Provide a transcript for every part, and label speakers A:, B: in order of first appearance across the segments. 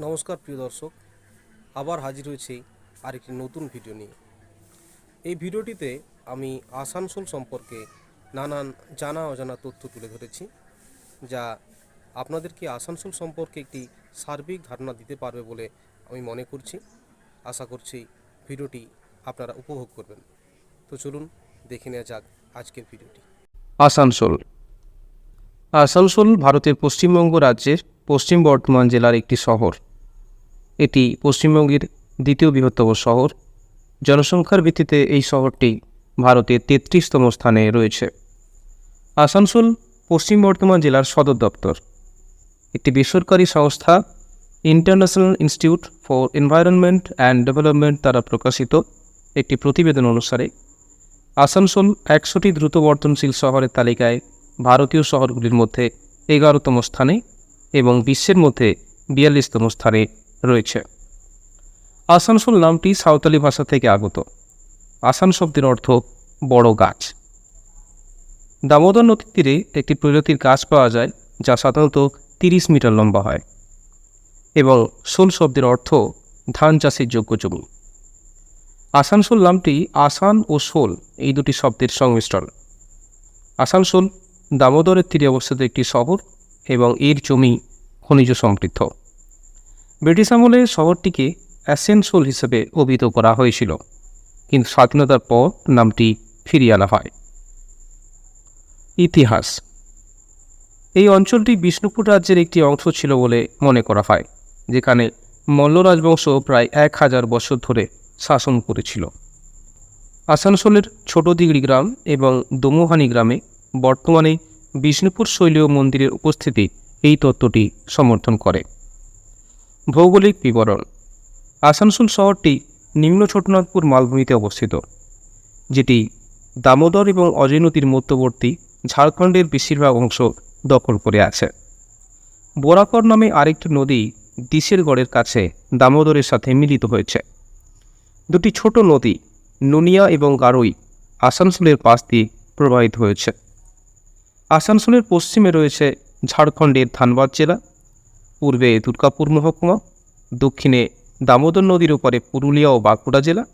A: নমস্কার, প্রিয় দর্শক। আবার হাজির হয়েছি আরেকটি নতুন ভিডিও নিয়ে। এই ভিডিওটিতে আমি আসানসোল সম্পর্কে নানান জানা অজানা তথ্য তুলে ধরেছি, যা আপনাদেরকে আসানসোল সম্পর্কে একটি সার্বিক ধারণা দিতে পারবে বলে আমি মনে করছি। আশা করছি ভিডিওটি আপনারা উপভোগ করবেন। তো চলুন দেখে নেওয়া যাক আজকের ভিডিওটি।
B: আসানসোল। আসানসোল ভারতের পশ্চিমবঙ্গ রাজ্যের পশ্চিম বর্ধমান জেলার একটি শহর। এটি পশ্চিমবঙ্গের দ্বিতীয় বৃহত্তম শহর। জনসংখ্যার ভিত্তিতে এই শহরটি ভারতের তেত্রিশতম স্থানে রয়েছে। আসানসোল, পশ্চিম বর্ধমান জেলার সদর দপ্তর। একটি বেসরকারি সংস্থা, international institute for environment and development দ্বারা প্রকাশিত একটি প্রতিবেদন অনুসারে, আসানসোল একশোটি দ্রুত বর্ধনশীল শহরের তালিকায় ভারতীয় শহরগুলির মধ্যে এগারোতম স্থানে এবং বিশ্বের মধ্যে বিয়াল্লিশতম স্থানে রয়েছে। আসানসোল নামটি সাঁওতালি ভাষা থেকে আগত। আসান শব্দের অর্থ বড় গাছ। দামোদর নদীর তীরে একটি প্রজাতির গাছ পাওয়া যায়, যা সাধারণত তিরিশ মিটার লম্বা হয় এবং শোল শব্দের অর্থ ধান চাষের যোগ্য জমি। আসানসোল নামটি আসান ও শোল এই দুটি শব্দের সংমিশ্রণ। আসানসোল দামোদরের তীরে অবস্থিত একটি শহর এবং এর জমি খনিজ সমৃদ্ধ। ব্রিটিশ আমলে শহরটিকে অ্যাসেনসোল হিসেবে অভিহিত করা হয়েছিল, কিন্তু স্বাধীনতার পর নামটি ফিরিয়ে আনা হয়। ইতিহাস। এই অঞ্চলটি বিষ্ণুপুর রাজ্যের একটি অংশ ছিল বলে মনে করা হয়, যেখানে মল্ল রাজবংশ প্রায় এক হাজার বছর ধরে শাসন করেছিল। আসানসোলের ছোট দিগড়ি গ্রাম এবং দমুহানি গ্রামে বর্তমানে বিষ্ণুপুর শৈলীয় মন্দিরের উপস্থিতি এই তত্ত্বটি সমর্থন করে। ভৌগোলিক বিবরণ। আসানসোল শহরটি নিম্ন ছোটনাগপুর মালভূমিতে অবস্থিত, যেটি দামোদর এবং অজয় নদীর মধ্যবর্তী ঝাড়খণ্ডের বেশিরভাগ অংশ দখল করে আছে। বোরাকর নামে আরেকটি নদী দিশের গড়ের কাছে দামোদরের সাথে মিলিত হয়েছে। দুটি ছোট নদী নুনিয়া এবং গারোই আসানসোলের পাশ দিয়ে প্রবাহিত হয়েছে। আসানসোলের পশ্চিমে রয়েছে ঝাড়খণ্ডের ধানবাদ জেলা, পূর্বে দুর্গাপুর মহকুমা, দক্ষিণে দামোদর নদীর ওপরে পুরুলিয়া ও বাঁকুড়া জেলা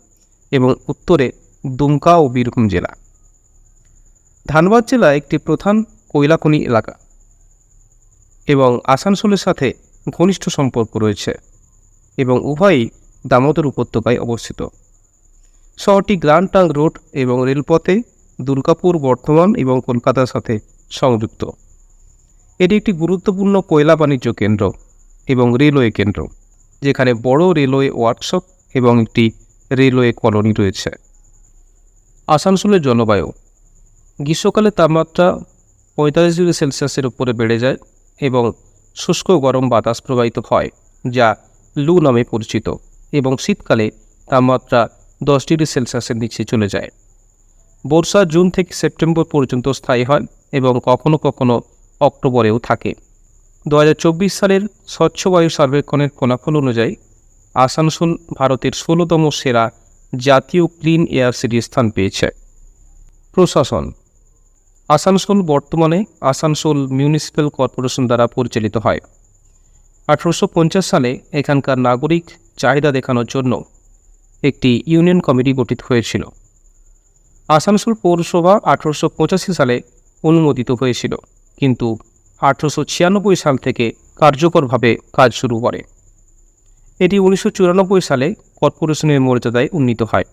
B: এবং উত্তরে দুমকা ও বীরভূম জেলা। ধানবাদ জেলা একটি প্রধান কয়লাখনি এলাকা এবং আসানসোলের সাথে ঘনিষ্ঠ সম্পর্ক রয়েছে এবং উভয়ই দামোদর উপত্যকায় অবস্থিত। শহরটি গ্র্যান্ড টাং রোড এবং রেলপথে দুর্গাপুর, বর্ধমান এবং কলকাতার সাথে সংযুক্ত। এটি একটি গুরুত্বপূর্ণ কয়লা বাণিজ্য কেন্দ্র এবং রেলওয়ে কেন্দ্র, যেখানে বড় রেলওয়ে ওয়ার্কশপ এবং একটি রেলওয়ে কলোনি রয়েছে। আসানসোলের জলবায়ু। গ্রীষ্মকালে তাপমাত্রা পঁয়তাল্লিশ ডিগ্রি সেলসিয়াসের উপরে বেড়ে যায় এবং শুষ্ক গরম বাতাস প্রবাহিত হয়, যা লু নামে পরিচিত এবং শীতকালে তাপমাত্রা দশ ডিগ্রি সেলসিয়াসের নিচে চলে যায়। বর্ষা জুন থেকে সেপ্টেম্বর পর্যন্ত স্থায়ী হয়। এবং কখনো কখনো অক্টোবরেও থাকে। দু হাজার চব্বিশ সালের স্বচ্ছ বায়ু সার্বেক্ষণের ফলাফল অনুযায়ী আসানসোল ভারতের ষোলোতম সেরা জাতীয় ক্লিন এয়ার সিটির স্থান পেয়েছে। প্রশাসন। আসানসোল বর্তমানে আসানসোল মিউনিসিপ্যাল কর্পোরেশন দ্বারা পরিচালিত হয়। আঠারোশো পঞ্চাশ সালে এখানকার নাগরিক চাহিদা দেখানোর জন্য একটি ইউনিয়ন কমিটি গঠিত হয়েছিল। আসানসোল পৌরসভা আঠারোশো পঁচাশি সালে অনুমোদিত হয়েছিল। কিন্তু আঠারোশো ছিয়ানব্বই সাল থেকে কার্যকরভাবে কাজ শুরু করে। এটি উনিশশো চুরানব্বই সালে কর্পোরেশনের মর্যাদায় উন্নীত হয়।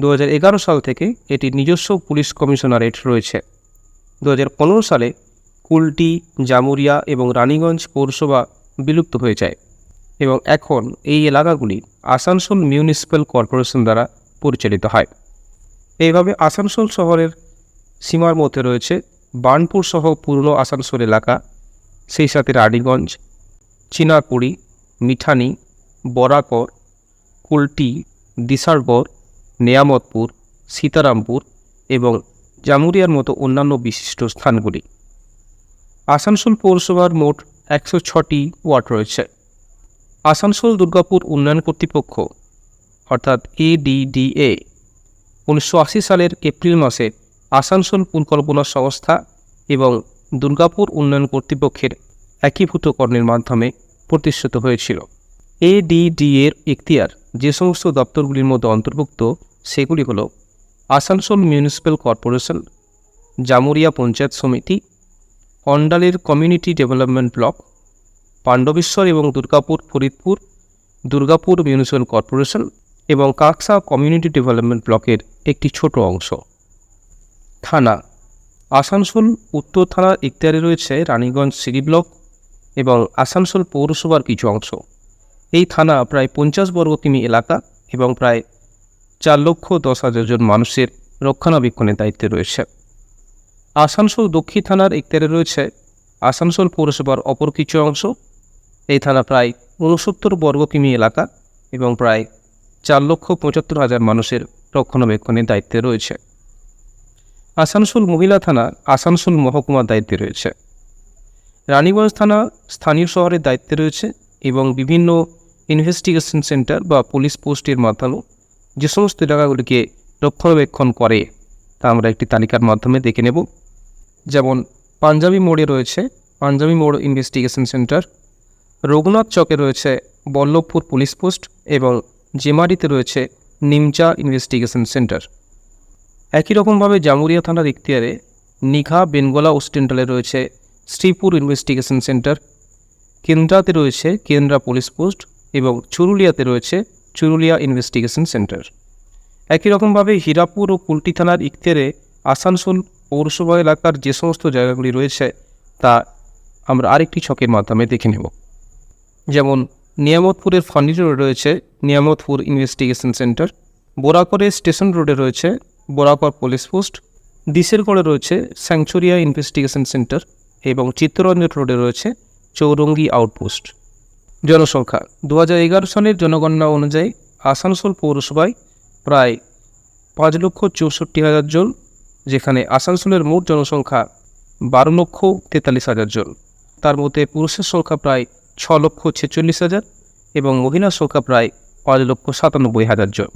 B: দু হাজার এগারো সাল থেকে এটি নিজস্ব পুলিশ কমিশনারেট রয়েছে। দু হাজার পনেরো সালে কুলটি, জামুরিয়া এবং রানীগঞ্জ পৌরসভা বিলুপ্ত হয়ে যায় এবং এখন এই এলাকাগুলি আসানসোল মিউনিসিপ্যাল কর্পোরেশন দ্বারা পরিচালিত হয়। এইভাবে আসানসোল শহরের সীমার মধ্যে রয়েছে বার্নপুর সহ পুরনো আসানসোল এলাকা, সেই সাথে রানীগঞ্জ চিনাকুড়ি মিঠানি, বরাকর, কুলটি দিশারগড় নেয়ামতপুর, সীতারামপুর এবং জামুরিয়ার মতো অন্যান্য বিশিষ্ট স্থানগুলি। আসানসোল পৌরসভার মোট একশো ছটি ওয়ার্ড রয়েছে। আসানসোল দুর্গাপুর উন্নয়ন কর্তৃপক্ষ, অর্থাৎ এডিডিএ উনিশশো আশি সালের এপ্রিল মাসে আসানসোল পরিকল্পনা সংস্থা এবং দুর্গাপুর উন্নয়ন কর্তৃপক্ষের একীভূতকরণের মাধ্যমে প্রতিষ্ঠিত হয়েছিল। এডিডি এর এখতিয়ার যে সমস্ত দপ্তরগুলির মধ্যে অন্তর্ভুক্ত, সেগুলি হল আসানসোল মিউনিসিপ্যাল কর্পোরেশন, জামুরিয়া পঞ্চায়েত সমিতি, অন্ডালের কমিউনিটি ডেভেলপমেন্ট ব্লক, পাণ্ডবেশ্বর এবং দুর্গাপুর ফরিদপুর, দুর্গাপুর মিউনিসিপ্যাল কর্পোরেশন এবং কাকসা কমিউনিটি ডেভেলপমেন্ট ব্লকের একটি ছোট অংশ। থানা। আসানসোল উত্তর থানার ইখতিয়ারে রয়েছে রানীগঞ্জ সিটি ব্লক এবং আসানসোল পৌরসভার কিছু অংশ। এই থানা প্রায় পঞ্চাশ বর্গ কিমি এলাকা এবং প্রায় চার লক্ষ দশ হাজার জন মানুষের রক্ষণাবেক্ষণের দায়িত্বে রয়েছে। আসানসোল দক্ষিণ থানার ইখতিয়ারে রয়েছে আসানসোল পৌরসভার অপর কিছু অংশ। এই থানা প্রায় ঊনসত্তর বর্গ কিমি এলাকা এবং প্রায় চার লক্ষ পঁচাত্তর হাজার মানুষের রক্ষণাবেক্ষণের দায়িত্বে রয়েছে। আসানসোল মহিলা থানা আসানসোল মহকুমার দায়িত্বে রয়েছে। রানীগঞ্জ থানা স্থানীয় শহরের দায়িত্বে রয়েছে এবং বিভিন্ন ইনভেস্টিগেশন সেন্টার বা পুলিশ পোস্টের মাধ্যমে যে সমস্ত এলাকাগুলিকে রক্ষণাবেক্ষণ করে, তা আমরা একটি তালিকার মাধ্যমে দেখে নেব। যেমন, পাঞ্জাবি মোড়ে রয়েছে পাঞ্জাবি মোড় ইনভেস্টিগেশন সেন্টার রঘুনাথ চকে রয়েছে বল্লভপুর পুলিশ পোস্ট এবং জেমারিতে রয়েছে নিমচা ইনভেস্টিগেশন সেন্টার একই রকমভাবে জামুরিয়া থানার ইখতিয়ারে নিঘা, বেনগোলা ওস্টেন্টালে রয়েছে শ্রীপুর ইনভেস্টিগেশন সেন্টার। কেন্দ্রাতে রয়েছে কেন্দ্রা পুলিশ পোস্ট এবং চুরুলিয়াতে রয়েছে চুরুলিয়া ইনভেস্টিগেশন সেন্টার। একই রকমভাবে হীরাপুর ও কুলটি থানার ইখতিয়ারে আসানসোল পৌরসভা এলাকার যে সমস্ত জায়গাগুলি রয়েছে তা আমরা আরেকটি ছকের মাধ্যমে দেখে নেব। যেমন নিয়ামতপুরের রোডে রয়েছে নিয়ামতপুর ইনভেস্টিগেশন সেন্টার। বোরাকরের স্টেশন রোডে রয়েছে বোরাকর পুলিশ পোস্ট দিশেরগড়ে রয়েছে স্যাংচুরিয়া ইনভেস্টিগেশন সেন্টার এবং চিত্তরঞ্জন রোডে রয়েছে চৌরঙ্গি আউটপোস্ট জনসংখ্যা দু সালের জনগণনা অনুযায়ী আসানসোল পৌরসভায় প্রায় পাঁচ লক্ষ চৌষট্টি হাজার জন, যেখানে আসানসোলের মোট জনসংখ্যা বারো লক্ষ তেতাল্লিশ হাজার জন। তার মধ্যে পুরুষের সংখ্যা প্রায় ছ লক্ষ ছেচল্লিশ হাজার এবং মহিলার সংখ্যা প্রায় পাঁচ লক্ষ সাতানব্বই হাজার জন।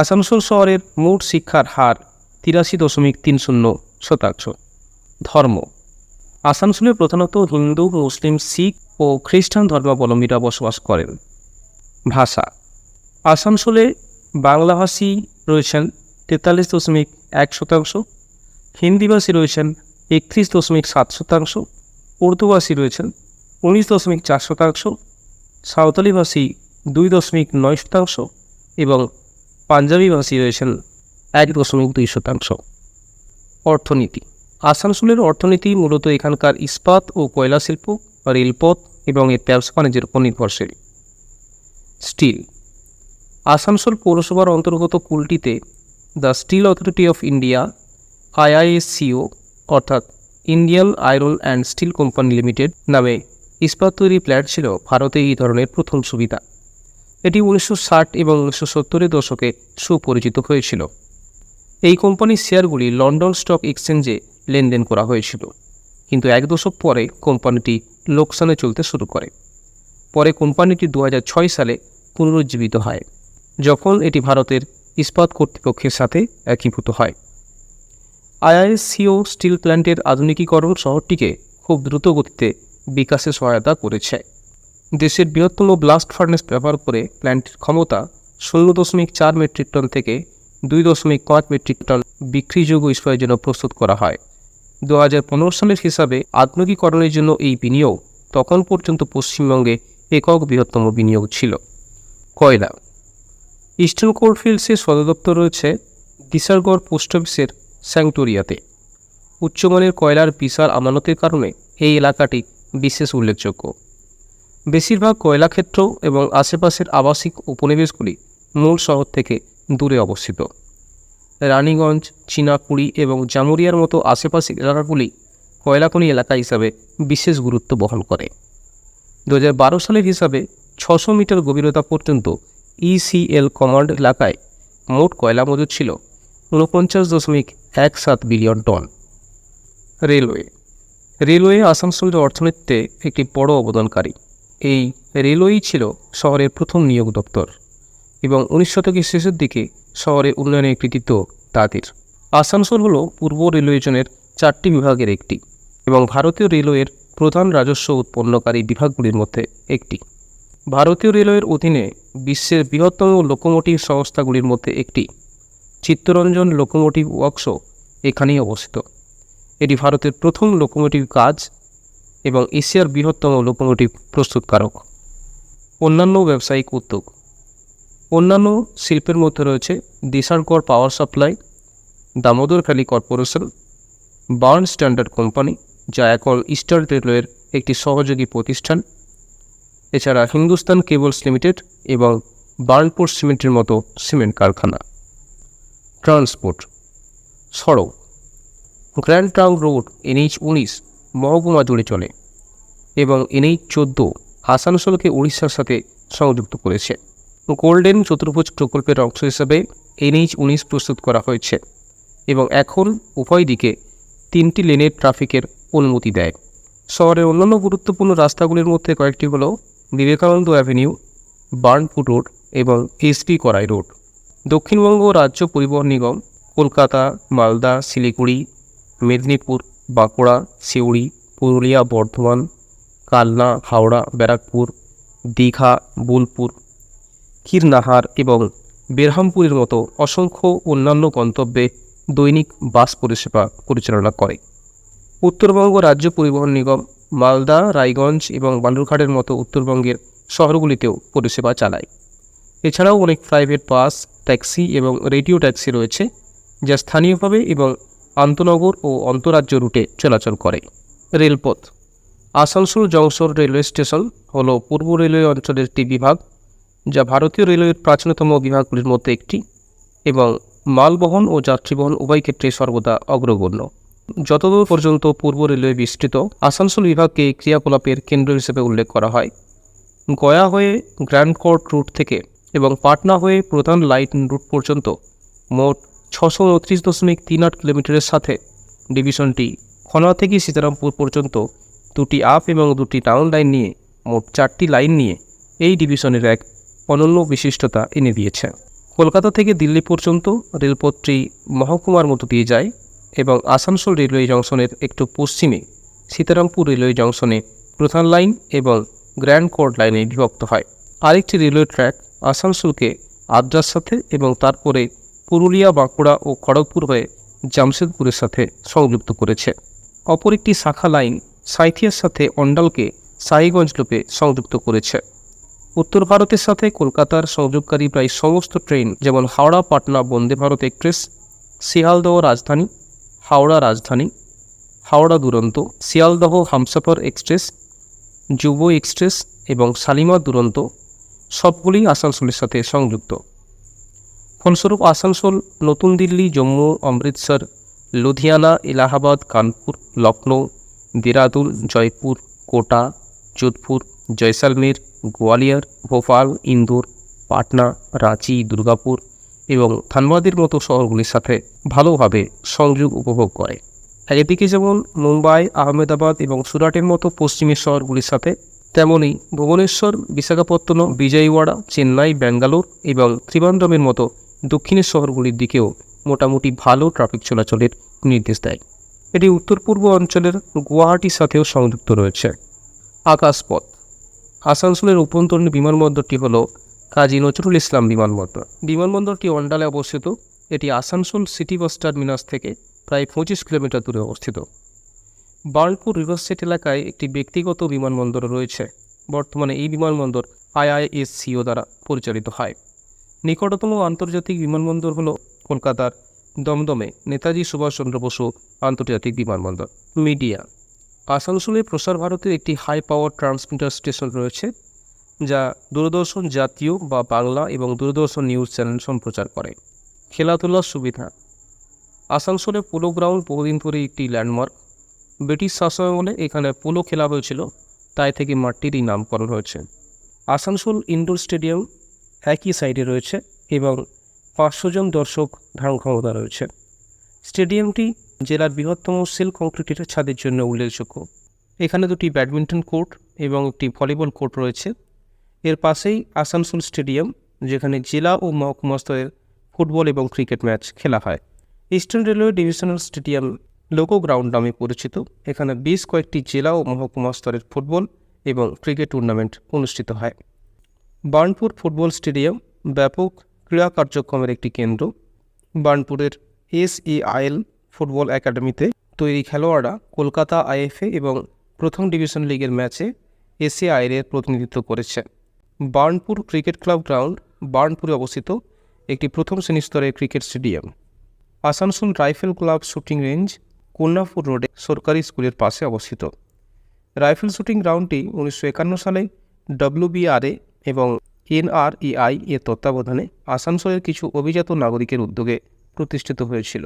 B: আসানসোল শহরের মোট শিক্ষার হার তিরাশি দশমিক তিন শূন্য শতাংশ। ধর্ম। আসানসোলে প্রধানত হিন্দু, মুসলিম, শিখ ও খ্রিস্টান ধর্মাবলম্বীরা বসবাস করেন। ভাষা। আসানসোলে বাংলাভাষী রয়েছেন তেতাল্লিশ দশমিক এক শতাংশ, হিন্দিভাষী রয়েছেন একত্রিশ দশমিক সাত শতাংশ, উর্দুভাষী রয়েছেন উনিশ দশমিক চার শতাংশ, সাঁওতালিভাষী দুই দশমিক নয় শতাংশ এবং পাঞ্জাবি ভাষী রয়েছেন এক দশমিক দুই শতাংশ। অর্থনীতি। আসানসোলের অর্থনীতি মূলত এখানকার ইস্পাত ও কয়লা শিল্প, রেলপথ এবং এর ব্যবসা বাণিজ্যের উপর নির্ভরশীল। স্টিল। আসানসোল পৌরসভার অন্তর্গত কুলটিতে the steel authority of India, IISCO, অর্থাৎ Indian iron and steel company limited নামে ইস্পাত তৈরি প্ল্যান্ট ছিল ভারতে এই ধরনের প্রথম সুবিধা। এটি উনিশশো ষাট এবং উনিশশো সত্তরের দশকে সুপরিচিত হয়েছিল। এই কোম্পানির শেয়ারগুলি লন্ডন স্টক এক্সচেঞ্জে লেনদেন করা হয়েছিল। কিন্তু এক দশক পরে কোম্পানিটি লোকসানে চলতে শুরু করে। পরে কোম্পানিটি দু হাজার ছয় সালে পুনরুজ্জীবিত হয়, যখন এটি ভারতের ইস্পাত কর্তৃপক্ষের সাথে একীভূত হয়। আইআইএসসিও স্টিল প্ল্যান্টের আধুনিকীকরণ শহরটিকে খুব দ্রুত গতিতে বিকাশে সহায়তা করেছে। দেশের বৃহত্তম ব্লাস্ট ফার্নেস ব্যবহার করে প্ল্যান্টের ক্ষমতা শূন্য দশমিক চার মেট্রিক টন থেকে দুই দশমিক পাঁচ মেট্রিক টন বিক্রিযোগ্য ইস্পাতের জন্য প্রস্তুত করা হয়। দু হাজার পনেরো সালের হিসাবে আধুনিকীকরণের জন্য এই বিনিয়োগ তখন পর্যন্ত পশ্চিমবঙ্গে একক বৃহত্তম বিনিয়োগ ছিল। কয়লা। ইস্টার্ন কোল্ডফিল্ডসের সদর দপ্তর রয়েছে দিশারগড় পোস্ট অফিসের স্যাংটোরিয়াতে। উচ্চমানের কয়লার বিশাল আমানতের কারণে এই এলাকাটি বিশেষ উল্লেখযোগ্য। বেশিরভাগ কয়লা ক্ষেত্র এবং আশেপাশের আবাসিক উপনিবেশগুলি মূল শহর থেকে দূরে অবস্থিত। রানীগঞ্জ চীনাকুড়ি এবং জামুরিয়ার মতো আশেপাশের এলাকাগুলি কয়লাখনি এলাকা হিসাবে বিশেষ গুরুত্ব বহন করে। দু হাজার বারো সালের হিসাবে ছশো মিটার গভীরতা পর্যন্ত ইসিএল কমান্ড এলাকায় মোট কয়লা মজুদ ছিল ঊনপঞ্চাশ দশমিক এক সাত বিলিয়ন টন। রেলওয়ে। রেলওয়ে আসানসোলের অর্থনীতিতে একটি বড় অবদানকারী। এই রেলওয়েই ছিল শহরের প্রথম নিয়োগ দপ্তর এবং উনিশ শতকের শেষের দিকে শহরের উন্নয়নের কৃতিত্ব তাদের। আসানসোল হল পূর্ব রেলওয়ে জোনের চারটি বিভাগের একটি এবং ভারতীয় রেলওয়ের প্রধান রাজস্ব উৎপন্নকারী বিভাগগুলির মধ্যে একটি। ভারতীয় রেলওয়ের অধীনে বিশ্বের বৃহত্তম লোকোমোটিভ সংস্থাগুলির মধ্যে একটি। চিত্তরঞ্জন লোকোমোটিভ ওয়ার্কশো এখানেই অবস্থিত। এটি ভারতের প্রথম লোকোমোটিভ কাজ এবং এশিয়ার বৃহত্তম লোকোমোটিভ প্রস্তুতকারক। অন্যান্য ব্যবসায়িক উদ্যোগ। অন্যান্য শিল্পের মধ্যে রয়েছে Dishergarh power supply, Damodar valley corporation, Burn standard company যা এখন ইস্টার্ন রেলওয়ের একটি সহযোগী প্রতিষ্ঠান, এছাড়া হিন্দুস্তান কেবলস লিমিটেড এবং বার্নপুর সিমেন্টের মতো সিমেন্ট কারখানা। ট্রান্সপোর্ট। সড়ক। গ্র্যান্ড ট্রাঙ্ক রোড, এনএইচ উনিশ মহকুমা জুড়ে চলে এবং এনএইচ চোদ্দ আসানসোলকে উড়িষ্যার সাথে সংযুক্ত করেছে। গোল্ডেন চতুর্ভুজ প্রকল্পের অংশ হিসেবে এনএইচ উনিশ প্রস্তুত করা হয়েছে এবং এখন উভয় দিকে তিনটি লেনের ট্রাফিকের অনুমতি দেয়। শহরের অন্যান্য গুরুত্বপূর্ণ রাস্তাগুলির মধ্যে কয়েকটি হল বিবেকানন্দ অ্যাভিনিউ, বার্নপুর রোড এবং এসপি করাই রোড। দক্ষিণবঙ্গ রাজ্য পরিবহন নিগম, কলকাতা, মালদা, শিলিগুড়ি, মেদিনীপুর বাঁকুড়া, সিউড়ি, পুরুলিয়া, বর্ধমান, কালনা, হাওড়া, ব্যারাকপুর, দীঘা, বোলপুর কীরনাহার এবং বেরহামপুরের মতো অসংখ্য অন্যান্য গন্তব্যে দৈনিক বাস পরিষেবা পরিচালনা করে। উত্তরবঙ্গ রাজ্য পরিবহন নিগম মালদা, রায়গঞ্জ এবং বালুরঘাটের মতো উত্তরবঙ্গের শহরগুলিতেও পরিষেবা চালায়। এছাড়াও অনেক প্রাইভেট বাস, ট্যাক্সি এবং রেডিও ট্যাক্সি রয়েছে, যা স্থানীয়ভাবে এবং আন্তনগর ও অন্তরাজ্য রুটে চলাচল করে। রেলপথ। আসানসোল জংশন রেলওয়ে স্টেশন হল পূর্ব রেলওয়ে অঞ্চলের একটি বিভাগ, যা ভারতীয় রেলওয়ের প্রাচীনতম বিভাগগুলির মধ্যে একটি এবং মালবহন ও যাত্রীবহন উভয় ক্ষেত্রে সর্বদা অগ্রগণ্য। যতদূর পর্যন্ত পূর্ব রেলওয়ে বিস্তৃত, আসানসোল বিভাগকে ক্রিয়াকলাপের কেন্দ্র হিসেবে উল্লেখ করা হয়। গয়া হয়ে গ্র্যান্ড কোর্ট রুট থেকে এবং পাটনা হয়ে প্রধান লাইট রুট পর্যন্ত মোট ছশো উনত্রিশ দশমিক তিন আট কিলোমিটারের সাথে। ডিভিশনটি খনা থেকে সীতারামপুর পর্যন্ত দুটি আপ এবং দুটি ডাউন লাইন নিয়ে, মোট চারটি লাইন নিয়ে এই ডিভিশনের এক অনন্য বিশিষ্টতা এনে দিয়েছে। কলকাতা থেকে দিল্লি পর্যন্ত রেলপথটি মহকুমার মতো দিয়ে যায় এবং আসানসোল রেলওয়ে জংশনের একটু পশ্চিমে সীতারামপুর রেলওয়ে জংশনে প্রধান লাইন এবং গ্র্যান্ড কোর্ট লাইনে বিভক্ত হয়। আরেকটি রেলওয়ে ট্র্যাক আসানসোলকে আদ্রার সাথে এবং তারপরে পুরুলিয়া, বাঁকুড়া ও খড়গপুর হয়ে জামশেদপুরের সাথে সংযুক্ত করেছে। অপর একটি শাখা লাইন সাঁইথিয়ার সাথে অন্ডালকে সাইগঞ্জ লোপে সংযুক্ত করেছে। উত্তর ভারতের সাথে কলকাতার সংযোগকারী প্রায় সমস্ত ট্রেন যেমন Howrah, Patna, Vande Bharat express, Sealdah Rajdhani, Howrah Rajdhani, Howrah Duronto, Sealdah Humsafar express, Yuva express এবং শালিমা দুরন্ত সবগুলি আসানসোলের সাথে সংযুক্ত। ফলস্বরূপ আসানসোল, নতুন দিল্লি, জম্মু, অমৃতসর, লুধিয়ানা, এলাহাবাদ, কানপুর লখনৌ দেরাদুন, জয়পুর, কোটা, যোধপুর, জয়সালমের, গোয়ালিয়র, ভোপাল, ইন্দোর, পাটনা, রাঁচি, দুর্গাপুর এবং ধানবাদের মতো শহরগুলির সাথে ভালোভাবে সংযোগ উপভোগ করে। এদিকে যেমন মুম্বাই, আহমেদাবাদ এবং সুরাটের মতো পশ্চিমের শহরগুলির সাথে, তেমনি ভুবনেশ্বর, বিশাখাপত্তনম, বিজয়ওয়াড়া, চেন্নাই, ব্যাঙ্গালোর এবং ত্রিবান্দ্রমের মতো দক্ষিণের শহরগুলির দিকেও মোটামুটি ভালো ট্রাফিক চলাচলের নির্দেশ দেয়। এটি উত্তর পূর্ব অঞ্চলের গুয়াহাটির সাথেও সংযুক্ত রয়েছে। আকাশপথ। আসানসোলের অভ্যন্তরীণ বিমানবন্দরটি হল কাজী নজরুল ইসলাম বিমানবন্দর। বিমানবন্দরটি অন্ডালে অবস্থিত। এটি আসানসোল সিটি বাস টার্মিনাস থেকে প্রায় পঁচিশ কিলোমিটার দূরে অবস্থিত। বার্নপুর রিভারসাইড এলাকায় একটি ব্যক্তিগত বিমানবন্দর রয়েছে। বর্তমানে এই বিমানবন্দর আইআইএসসিও দ্বারা পরিচালিত হয়। নিকটতম আন্তর্জাতিক বিমানবন্দর হল কলকাতার দমদমে। নেতাজি সুভাষচন্দ্র বসু আন্তর্জাতিক বিমানবন্দর, মিডিয়া। আসানসোলে প্রসার ভারতের একটি হাই পাওয়ার ট্রান্সমিটার স্টেশন রয়েছে, যা দূরদর্শন জাতীয় বা বাংলা এবং দূরদর্শন নিউজ চ্যানেল সম্প্রচার করে। খেলাধুলার সুবিধা। আসানসোলে পোলো গ্রাউন্ড বহুদিন ধরে একটি ল্যান্ডমার্ক ব্রিটিশ শাসনামলে এখানে পোলো খেলা হয়েছিল, তাই থেকে মাঠটিরই নামকরণ হয়েছে। আসানসোল ইনডোর স্টেডিয়াম একই সাইডে রয়েছে এবং পাঁচশো জন দর্শক ধারণ ক্ষমতা রয়েছে। স্টেডিয়ামটি জেলার বৃহত্তম সেল কংক্রিটের ছাদের জন্য উল্লেখযোগ্য। এখানে দুটি ব্যাডমিন্টন কোর্ট এবং একটি ভলিবল কোর্ট রয়েছে। এর পাশেই আসানসোল স্টেডিয়াম, যেখানে জেলা ও মহকুমা স্তরের ফুটবল এবং ক্রিকেট ম্যাচ খেলা হয়। Eastern railway divisional stadium loco ground নামে পরিচিত। এখানে বেশ কয়েকটি জেলা ও মহকুমা স্তরের ফুটবল এবং ক্রিকেট টুর্নামেন্ট অনুষ্ঠিত হয়। বার্নপুর ফুটবল স্টেডিয়াম ব্যাপক ক্রীড়া কার্যক্রমের একটি কেন্দ্র। বার্নপুরের এস এসএআইএল ফুটবল একাডেমিতে তৈরি খেলোয়াড়রা কলকাতা আইএফএ এবং প্রথম ডিভিশন লিগের ম্যাচে এসএআইএল এর প্রতিনিধিত্ব করেছে। বার্নপুর ক্রিকেট ক্লাব গ্রাউন্ড, বার্নপুরে অবস্থিত একটি প্রথম শ্রেণি স্তরের cricket stadium. Asansol rifle club shooting range Kanyapur রোডে সরকারি স্কুলের পাশে অবস্থিত। রাইফেল শুটিং গ্রাউন্ডটি উনিশশো একান্ন সালে ডব্লিউবিআরএ এবং এনআরইআই এর তত্ত্বাবধানে আসানসোলের কিছু অভিজাত নাগরিকের উদ্যোগে প্রতিষ্ঠিত হয়েছিল।